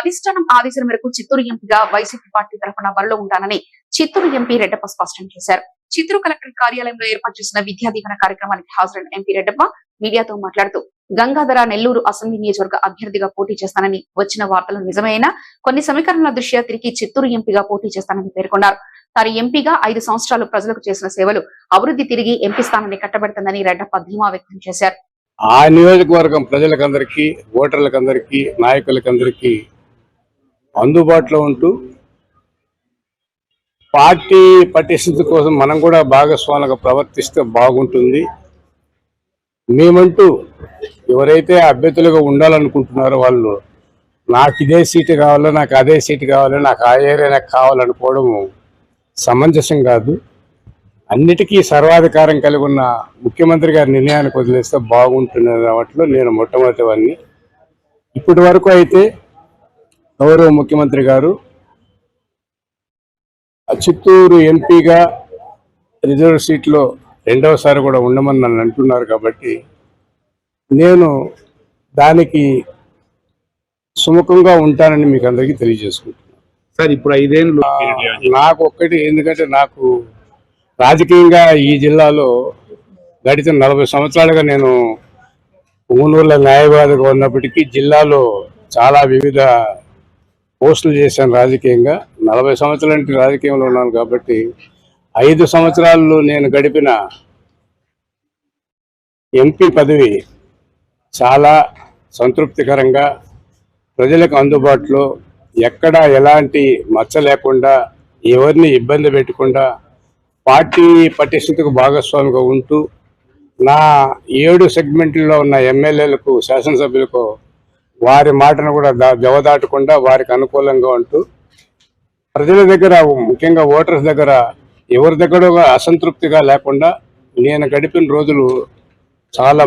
అధిష్టానం ఆదేశం మేరకు చిత్తూరు ఎంపీగా వైసీపీ పార్టీ తరఫున బరిలో ఉంటానని చిత్తూరు ఎంపీ రెడ్డప్ప స్పష్టం చేశారు. చిత్తూరు కలెక్టర్ కార్యాలయంలో ఏర్పాటు చేసిన విద్యా దీవెన కార్యక్రమానికి హాజరైన ఎంపీ రెడ్డప్ప మీడియాతో మాట్లాడుతూ గంగాధర నెల్లూరు అసెంబ్లీ నియోజకవర్గ అభ్యర్థిగా పోటీ చేస్తానని వచ్చిన వార్తలు నిజమైనా? కొన్ని సమీకరణల దృష్ట్యా తిరిగి చిత్తూరు ఎంపీగా పోటీ చేస్తానని పేర్కొన్నారు. తాను ఎంపీగా ఐదు సంవత్సరాలు ప్రజలకు చేసిన సేవలు అభివృద్ధి తిరిగి ఎంపీ స్థానాన్ని కట్టబెడుతుందని రెడ్డప్ప ధీమా వ్యక్తం చేశారు. ఆ నియోజకవర్గం ప్రజలకందరికీ ఓటర్లకందరికీ నాయకులకందరికీ అందుబాటులో ఉంటూ పార్టీ పటిస్థితి కోసం మనం కూడా భాగస్వాములుగా ప్రవర్తిస్తే బాగుంటుంది. మేమంటూ ఎవరైతే అభ్యర్థులుగా ఉండాలనుకుంటున్నారో వాళ్ళు నాకు ఇదే సీటు కావాలో నాకు అదే సీటు కావాలో నాకు ఆ ఏరియా నాకు కావాలనుకోవడం సమంజసం కాదు. అన్నిటికీ సర్వాధికారం కలిగి ఉన్న ముఖ్యమంత్రి గారి నిర్ణయానికి వదిలేస్తే బాగుంటుంది వాటిలో నేను మొట్టమొదటి వాడిని ఇప్పటి వరకు అయితే గౌరవ ముఖ్యమంత్రి గారు చిత్తూరు ఎంపీగా రిజర్వ్ సీట్లో రెండవసారి కూడా ఉండమని నన్ను అంటున్నారు కాబట్టి నేను దానికి సుముఖంగా ఉంటానని మీకు అందరికీ తెలియజేసుకుంటున్నాను. సార్ ఇప్పుడు ఐదేళ్ళు నాకు ఒక్కటి ఎందుకంటే నాకు రాజకీయంగా ఈ జిల్లాలో గడిచిన నలభై సంవత్సరాలుగా నేను ఊనూరులో న్యాయవాదిగా ఉన్నప్పటికీ జిల్లాలో చాలా వివిధ పోస్టులు చేశాను రాజకీయంగా. నలభై సంవత్సరాల రాజకీయంలో ఉన్నాను కాబట్టి ఐదు సంవత్సరాల్లో నేను గడిపిన ఎంపీ పదవి చాలా సంతృప్తికరంగా ప్రజలకు అందుబాటులో ఎక్కడా ఎలాంటి మచ్చ లేకుండా ఎవరిని ఇబ్బంది పెట్టకుండా పార్టీ పటిష్టతకు భాగస్వామిగా ఉంటూ నా ఏడు సెగ్మెంట్లో ఉన్న ఎమ్మెల్యేలకు శాసనసభ్యులకు వారి మాటను కూడా దా- జవదాటకుండా వారికి అనుకూలంగా ఉంటూ ప్రజల దగ్గర ముఖ్యంగా ఓటర్స్ దగ్గర ఎవరి దగ్గర అసంతృప్తిగా లేకుండా నేను గడిపిన రోజులు చాలా